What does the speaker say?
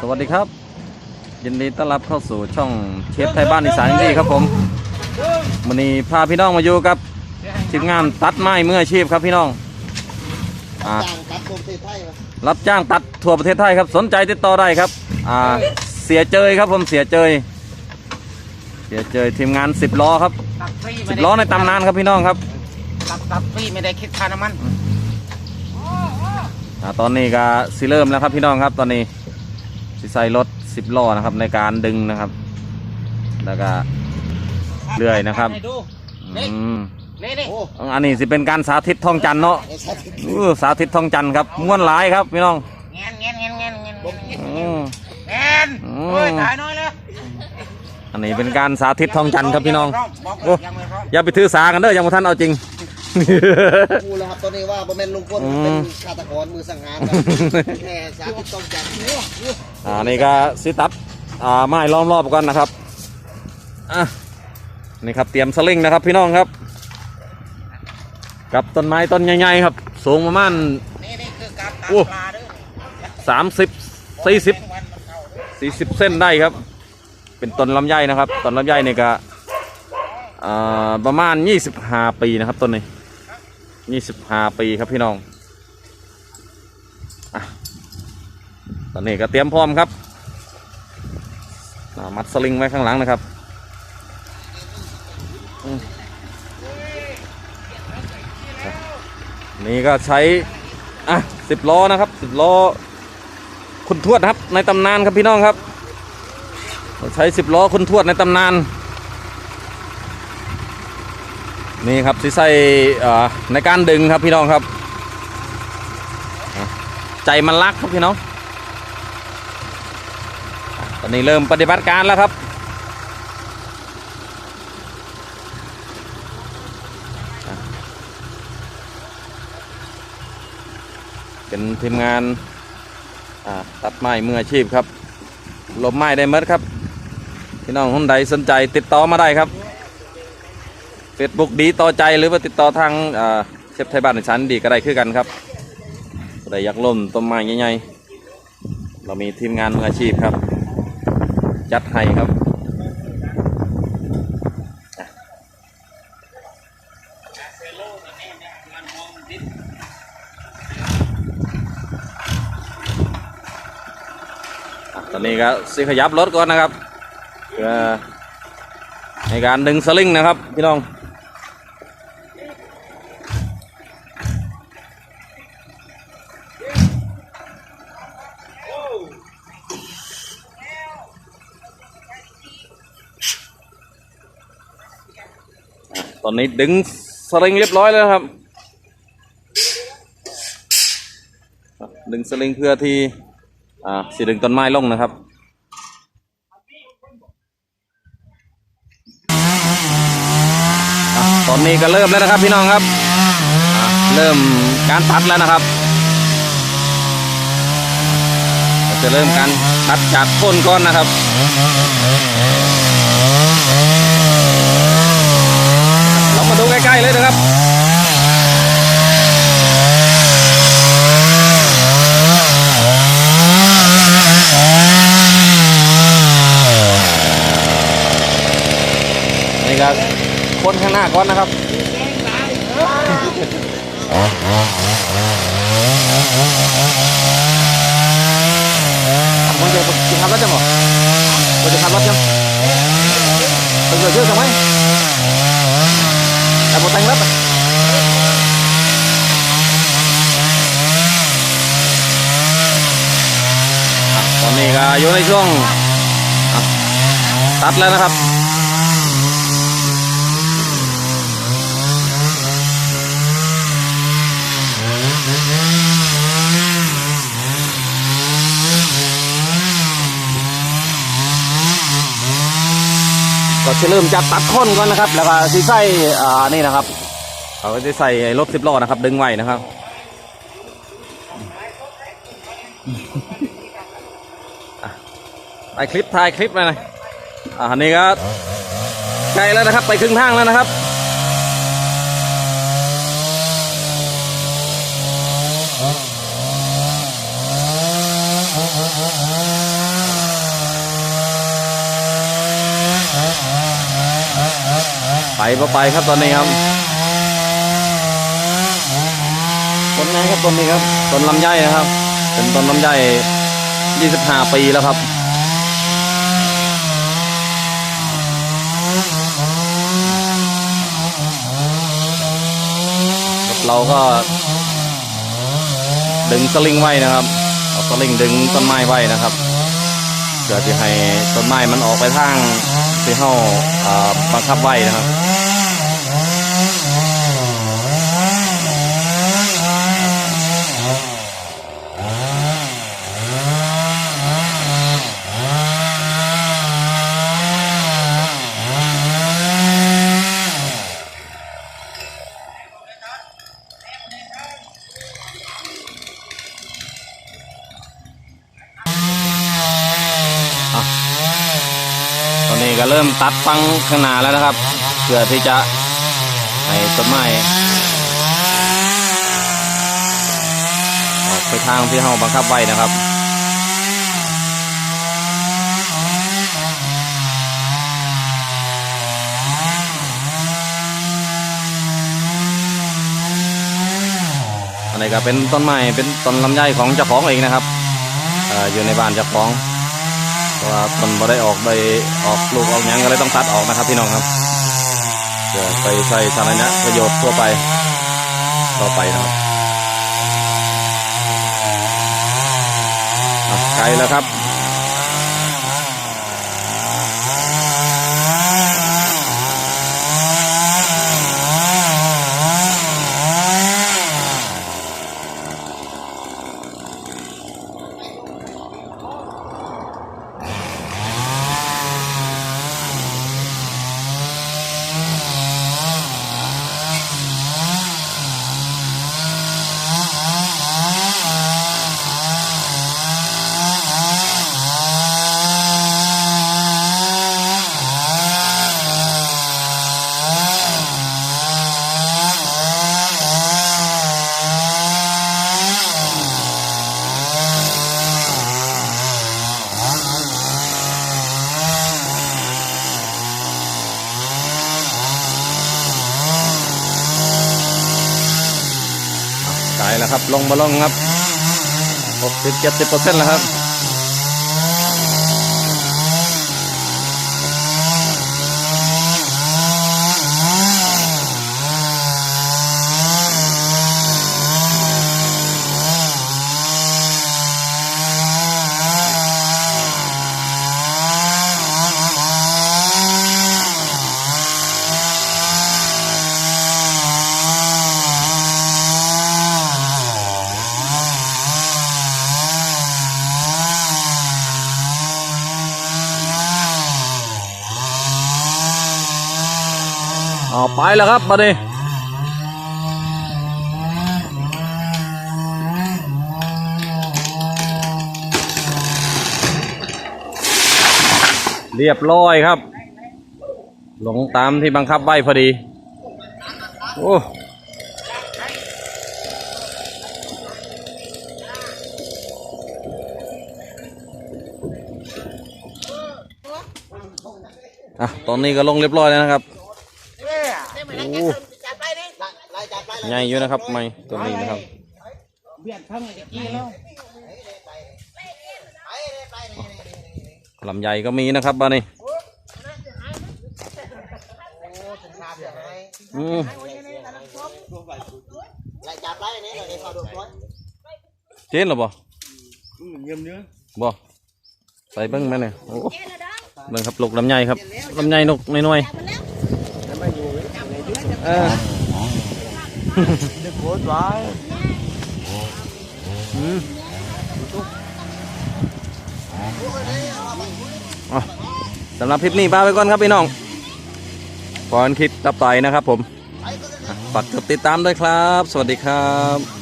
สวัสดีครับ ยินดีต้อนรับเข้าสู่ช่องเชฟไทยบ้านอีสานดีครับผมวันนี้พาพี่น้องมาอยู่กับทีมงานตัดไม้เมืออาชีพครับพี่น้องรับจ้างตัดทั่วประเทศไทยครับ สนใจติดต่อได้ครับเสียเจยครับผมเสียเจยเสียเจยทีมงานสิบล้อครับสิบล้อในตำนานครับพี่น้องครับ ตัดตัดฟรีไม่ได้คิดค่าน้ำมันอ่าตอนนี้ก็สิเริ่มแล้วครับพี่น้องครับตอนนี้สิใส่รถสิบล้อนะครับในการดึงนะครับ แล้วก็เลื่อยนะครับให้ดูอืมนี่นี่โอ้อันนี้สิเป็นการสาธิตท่องจันทร์เนาะไอ้สัตว์อู้สาธิตท่องจันทร์ครับม้วนหลายครับพี่น้องเงี้ยเงี้ยเงี้ยเงี้ยเงี้ยเงี้ยอืมเงี้ยอืม โอ้ยถ่ายน้อยเลยอันนี้เป็นการสาธิตท่องจันทร์ครับพี่น้องบอกโอ้ยังไม่พร้อมอย่าไปถือสากันเด้อยังบ่ท่านเอาจริง กูแล้วครับตอนนี้ว่าบ่แม่นลุงพลเป็นฆาตกรมือสังหารครับแค่สาธิตต้องจับอ่านี่ก็สิตัดอ่าไม้ล้อมรอบก่อนนะครับอะนี่ครับเตรียมสลิงนะครับพี่น้องครับ กับต้นไม้ต้นใหญ่ๆครับ สูงประมาณนี่นี่คือการตัดโอ้ปลาเด้อสามสิบสี่สิบสี่สิบเส้นได้ครับ เป็นต้นลำไยนะครับต้นลำไยนี่ก็อ่าประมาณยี่สิบห้าปีนะครับต้นนี้ ยี่สิบห้าปีครับพี่น้องอตอนนี้ก็เตรียมพร้อมครับ มัดสลิงไว้ข้างหลังนะครับนี่ก็ใช้ อะสิบล้อนะครับสิบล้อ คุณทวดครับ ในตำนานครับพี่น้องครับ ใช้สิบล้อคุณทวดในตำนาน นี่ครับสิใส่ในการดึงครับพี่น้องครับ ใจมันรักครับพี่น้อง ตอนนี้เริ่มปฏิบัติการแล้วครับเป็นทีมงานตัดไม้มืออาชีพครับลบไม้ได้เมดครับ พี่น้องคนใดสนใจติดต่อมาได้ครับ เฟซบุ๊กดีต่อใจหรือว่าติดต่อทางเชฟไทยบ้านในชั้นดีก็ได้คือกันครับผู้ใดอยากล่มต้นไม้ใหญ่ๆเรามีทีมงานมืออาชีพครับจัดให้ครับตอนนี้ก็สิขยับรถก่อนนะครับเพื่อในการดึงสลิงนะครับ พี่น้อง ตอนนี้ดึงสลิงเรียบร้อยแล้วครับ ดึงสลิงเพื่อที่อ่าสิดึงต้นไม้ลงนะครับอตอนนี้ก็เริ่มแล้วนะครับพี่น้องครับ เริ่มการตัดแล้วนะครับ จะเริ่มการตัดจากต้นก้อนนะครับ เรามาดูใกล้ๆเลยนะครับ นี่ก็คนข้างหน้าก่อนนะครับมึงจะจะขับรถจังเหรอมึงจะขับรถจังมึงจะเชื่อทำไมแต่บแต่งรถอะตอนนี้ก็อยู่ในช่วงตัดแล้วนะครับ จะเริ่มจากตัดค้นก่อนนะครับ แล้วก็สิใส่อ่านี่นะครับ เขาก็จะใส่ไอ้รถสิบล้อนะครับ ดึงไว้นะครับถ่ายคลิปถ่ายคลิปเลยนะอ่าอันนี้ก็ใกล้แล้วนะครับ ไปครึ่งทางแล้วนะครับ ไปบ่ไปครับตอนนี้ครับต้นนี้ครับต้นนี้ครับต้นลำไยนะครับ เป็นต้นลำไย25 ปีแล้วครับเราก็ ดึงสลิงไว้นะครับเอาสลิงดึงต้นไม้ไว้นะครับเพื่อที่ให้ต้นไม้มันออกไปทางที่เฮาอ่าบังคับไว้นะครับ อนนี้ก็เริ่มตัดฟังข้างหน้าแล้วนะครับ เพื่อที่จะให้ต้นไม้ออกไปทางที่เราบังคับไว้นะครับอันนี้ก็เป็นต้นไม้เป็นต้นลำไยของเจ้าของเองนะครับอออยู่ในบ้านเจ้าของ ว่าต้นบ่ได้ออกใบออกลูกออกยังก็เลยต้องตัดออกนะครับพี่น้องครับเพื่อไปใช้สาธารณประโยชน์ทั่วไปต่อไปนะครับไกลแล้วครับ ไกลแล้วครับ ลงมาลงครับหกสิบเจ็ดสิบเปอร์เซ็นต์แล้วครับ ไปแล้วครับบัดนี้เรียบร้อยครับ หลงตามที่บังคับไว้พอดี โอ้อะตอนนี้ก็ลงเรียบร้อยแล้วนะครับ โอ้ไล่จับไล่ใหญ่อยู่นะครับไม่ตัวนี้นะครับเบียดข้างไอ้กี้แล้วลำใหญ่ก็มีนะครับบ้านนี้อืมไล่จับไล่นี่เลยเขาดูร้อยเจนหรอบ่บ่ใส่เบิ้งไหมเนี่ยโอ้เบิ้งครับลูกลำใหญ่ครับลำใหญ่นกน้อยๆ เออดึกโคตรว้อืมสำหรับคลิปนี้พาไปก่อนครับพี่น้องก่อนคลิปต่อไปนะครับผมฝากกดติดตามด้วยครับ สวัสดีครับ